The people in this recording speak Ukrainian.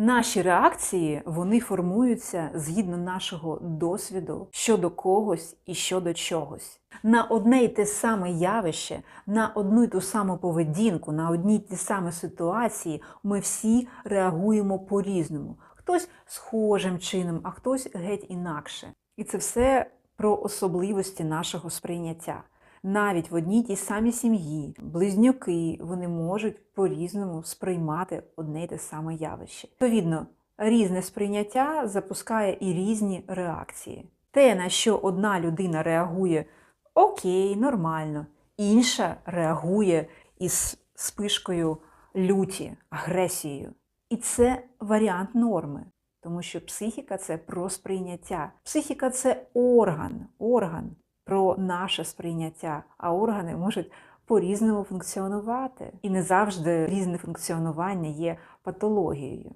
Наші реакції вони формуються згідно нашого досвіду щодо когось і щодо чогось. На одне й те саме явище, на одну й ту саму поведінку, на одні й ті самі ситуації ми всі реагуємо по-різному. Хтось схожим чином, а хтось геть інакше. І це все про особливості нашого сприйняття. Навіть в одній тій самій сім'ї близнюки вони можуть по-різному сприймати одне й те саме явище. Відповідно, різне сприйняття запускає і різні реакції. Те, на що одна людина реагує окей, нормально, інша реагує із спишкою люті, агресією. І це варіант норми. Тому що психіка це про сприйняття. Психіка це орган, орган про наше сприйняття, а органи можуть по-різному функціонувати. І не завжди різне функціонування є патологією.